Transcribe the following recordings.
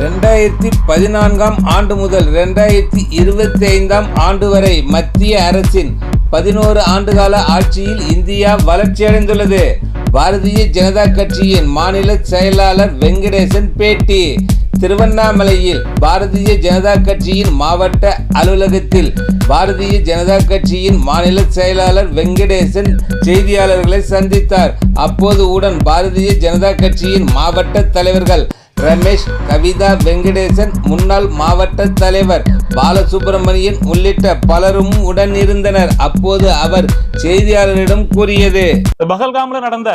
ரெண்டாயிரத்தி பதினான்காம் ஆண்டு முதல் ரெண்டாயிரத்தி இருபத்தி ஐந்தாம் ஆண்டு வரை மத்திய அரசின் பதினோரு ஆண்டுகால ஆட்சியில் இந்தியா வளர்ச்சியடைந்துள்ளது. பாரதிய ஜனதா கட்சியின் மாநில செயலாளர் வெங்கடேசன் பேட்டி. திருவண்ணாமலையில் பாரதிய ஜனதா கட்சியின் மாவட்ட அலுவலகத்தில் பாரதிய ஜனதா கட்சியின் மாநில செயலாளர் வெங்கடேசன் செய்தியாளர்களை சந்தித்தார். அப்போது உடன் பாரதிய ஜனதா கட்சியின் மாவட்ட தலைவர்கள் ரமேஷ் கவிதா வெங்கடேசன் முன்னாள் மாவட்ட தலைவர் பாலசுப்பிரமணியன் உள்ளிட்ட பலரும் உடன் இருந்தனர் அப்போது அவர் செய்தியாளரிடம் கூறியது. இந்த பகல்காம்ல நடந்த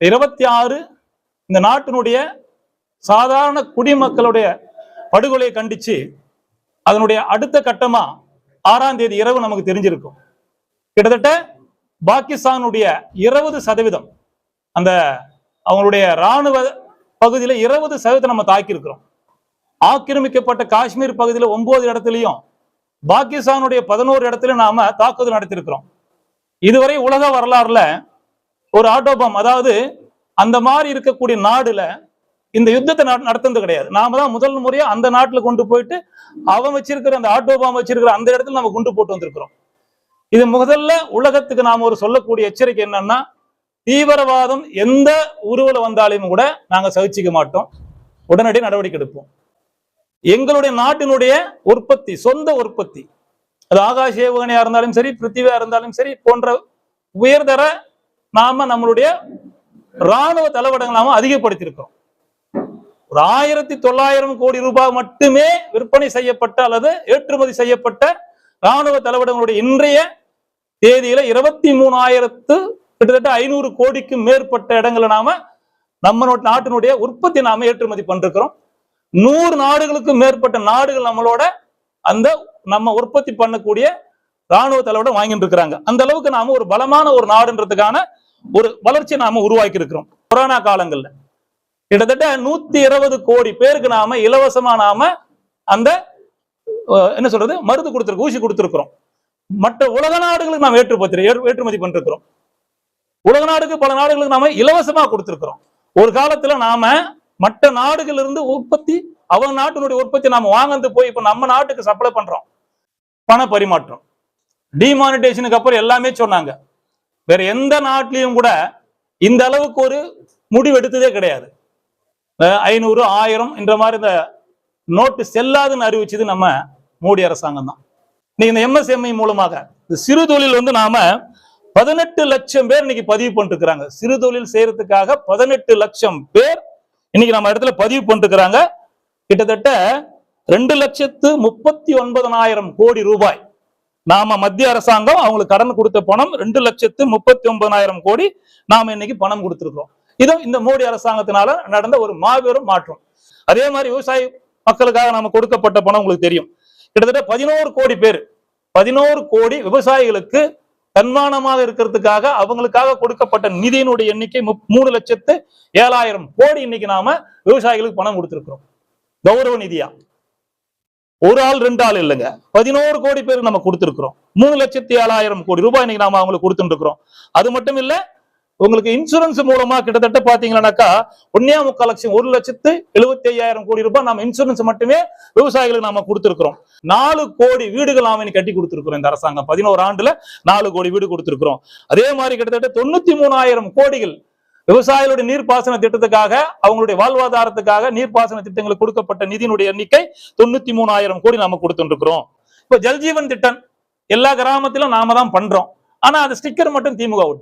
இருபத்தி ஆறு இந்த நாட்டினுடைய சாதாரண குடிமக்களுடைய படுகொலையை கண்டிச்சு அதனுடைய அடுத்த கட்டமா ஆறாம் தேதி இரவு நமக்கு தெரிஞ்சிருக்கும். கிட்டத்தட்ட பாகிஸ்தானுடைய இருபது சதவீதம் அந்த அவங்களுடைய ராணுவ பகுதியில இருபது சதவீதம் நம்ம தாக்கியிருக்கிறோம். ஆக்கிரமிக்கப்பட்ட காஷ்மீர் பகுதியில ஒன்பது இடத்துலையும் பாகிஸ்தானுடைய பதினோரு இடத்துலயும் நாம தாக்குதல் நடத்தியிருக்கிறோம். இதுவரை உலக வரலாறுல ஒரு ஆட்டோபம் அதாவது அந்த மாதிரி இருக்கக்கூடிய நாடுல இந்த யுத்தத்தை நட- கிடையாது. நாம தான் முதல் முறையா அந்த நாட்டுல கொண்டு போயிட்டு அவன் வச்சிருக்கிற அந்த ஆட்டோபாம் வச்சிருக்கிற அந்த இடத்துல நம்ம குண்டு போட்டு வந்திருக்கிறோம். இது முதல்ல உலகத்துக்கு நாம ஒரு சொல்லக்கூடிய எச்சரிக்கை என்னன்னா தீவிரவாதம் எந்த உருவில் வந்தாலும் கூட நாங்க சகிச்சிக்க மாட்டோம். உடனடி நடவடிக்கை எடுப்போம். எங்களுடைய நாட்டினுடைய உற்பத்தி சொந்த உற்பத்தி அது ஆகாஷ் ஏவுகணையா இருந்தாலும் சரி பிருத்திவியா இருந்தாலும் சரி போன்ற உயர்தர நாம நம்மளுடைய ராணுவ தளவடங்கள் நாம அதிகப்படுத்தியிருக்கிறோம். ஒரு ஆயிரத்தி தொள்ளாயிரம் கோடி ரூபாய் மட்டுமே விற்பனை செய்யப்பட்ட அல்லது ஏற்றுமதி செய்யப்பட்ட ராணுவ தளவடங்களுடைய இன்றைய தேதியில இருபத்தி மூணாயிரத்து கிட்டத்தட்ட ஐநூறு கோடிக்கு மேற்பட்ட இடங்களை நாம நம்ம நாட்டினுடைய உற்பத்தி நாம ஏற்றுமதி பண்ணிருக்கிறோம். நூறு நாடுகளுக்கும் மேற்பட்ட நாடுகள் நம்மளோட அந்த நம்ம உற்பத்தி பண்ணக்கூடிய ராணுவ தளவோட வாங்கிட்டு இருக்கிறாங்க. அந்த அளவுக்கு நாம ஒரு பலமான ஒரு நாடுன்றதுக்கான ஒரு வளர்ச்சியை நாம உருவாக்கி இருக்கிறோம் கொரோனா காலங்கள்ல. கிட்டத்தட்ட நூத்தி இருபது கோடி பேருக்கு நாம இலவசமா நாம அந்த என்ன சொல்றது மருந்து கொடுத்துருக்கோம் ஊசி கொடுத்துருக்கிறோம். மற்ற உலக நாடுகளுக்கு நாம் ஏற்றுமதி ஏற்றுமதி பண்ணிருக்கிறோம். உலக நாடுக்கு பல நாடுகளுக்கு நாம இலவசமா கொடுத்திருக்கிறோம். ஒரு காலத்துல நாம மற்ற நாடுகளிலிருந்து உற்பத்தி அவங்க நாட்டினுடைய உற்பத்தி நாம வாங்கந்து போய் இப்ப நம்ம நாட்டுக்கு சப்ளை பண்றோம். பண பரிமாற்றம். டிமானிட்டேஷனுக்கு அப்புறம் எல்லாமே சொன்னாங்க. வேற எந்த நாட்டிலையும் கூட இந்த அளவுக்கு ஒரு முடிவு எடுத்ததே கிடையாது. ஐநூறு ஆயிரம் என்ற மாதிரி இந்த நோட்டு செல்லாதுன்னு அறிவிச்சது நம்ம மோடி அரசாங்கம் தான். இன்னைக்கு இந்த எம்எஸ்எம்ஐ மூலமாக இந்த சிறு தொழில் வந்து நாம பதினெட்டு லட்சம் பேர் இன்னைக்கு பதிவு பண்ணிட்டு இருக்கிறாங்க சிறு தொழில் செய்யறதுக்காக பதினெட்டு லட்சம் பேர் இன்னைக்கு நம்ம இடத்துல பதிவு பண்ணிட்டு இருக்கிறாங்க கிட்டத்தட்ட ரெண்டு லட்சத்து முப்பத்தி ஒன்பதனாயிரம் கோடி ரூபாய் நாம மத்திய அரசாங்கம் அவங்களுக்கு கடன் கொடுத்த பணம் ரெண்டு லட்சத்து முப்பத்தி ஒன்பதாயிரம் கோடி நாம இன்னைக்கு பணம் கொடுத்துருக்கோம் இது இந்த மோடி அரசாங்கத்தினால நடந்த ஒரு மாபெரும் மாற்றம். அதே மாதிரி விவசாய மக்களுக்காக நாம கொடுக்கப்பட்ட பணம் உங்களுக்கு தெரியும். கிட்டத்தட்ட பதினோரு கோடி பேர் பதினோரு கோடி விவசாயிகளுக்கு தன்மானமாக இருக்கிறதுக்காக அவங்களுக்காக கொடுக்கப்பட்ட நிதியினுடைய எண்ணிக்கை மூணு லட்சத்து ஏழாயிரம் கோடி இன்னைக்கு நாம விவசாயிகளுக்கு பணம் கொடுத்திருக்கிறோம். கௌரவ நிதியா? ஒரு ஆள் ரெண்டு ஆள் இல்லைங்க. பதினோரு கோடி பேர் நம்ம கொடுத்திருக்கிறோம். மூணு லட்சத்தி ஏழாயிரம் கோடி ரூபாய் இன்னைக்கு நாம அவங்களுக்கு கொடுத்துட்டு இருக்கிறோம். அது மட்டும் இல்ல உங்களுக்கு இன்சூரன்ஸ் மூலமா கிட்டத்தட்ட பாத்தீங்கன்னாக்கா ஒன்னே முக்கால் லட்சம் ஒரு லட்சத்து எழுபத்தி ஐயாயிரம் கோடி ரூபாய் நம்ம இன்சூரன்ஸ் மட்டுமே விவசாயிகளுக்கு நாம கொடுத்திருக்கிறோம். நாலு கோடி வீடுகள் நாம கட்டி கொடுத்திருக்கிறோம் இந்த அரசாங்கம். பதினோரு ஆண்டுல நாலு கோடி வீடு கொடுத்திருக்கிறோம். அதே மாதிரி கிட்டத்தட்ட தொண்ணூத்தி மூணாயிரம் கோடிகள் விவசாயிகளுடைய நீர்ப்பாசன திட்டத்துக்காக அவங்களுடைய வாழ்வாதாரத்துக்காக நீர்ப்பாசன திட்டங்களுக்கு கொடுக்கப்பட்ட நிதியினுடைய எண்ணிக்கை தொண்ணூத்தி மூணாயிரம் கோடி நாம கொடுத்துருக்கிறோம். இப்ப ஜல்ஜீவன் திட்டம் எல்லா கிராமத்திலும் நாம தான் பண்றோம். ஆனா அது ஸ்டிக்கர் மட்டும் திமுக ஒட்டி.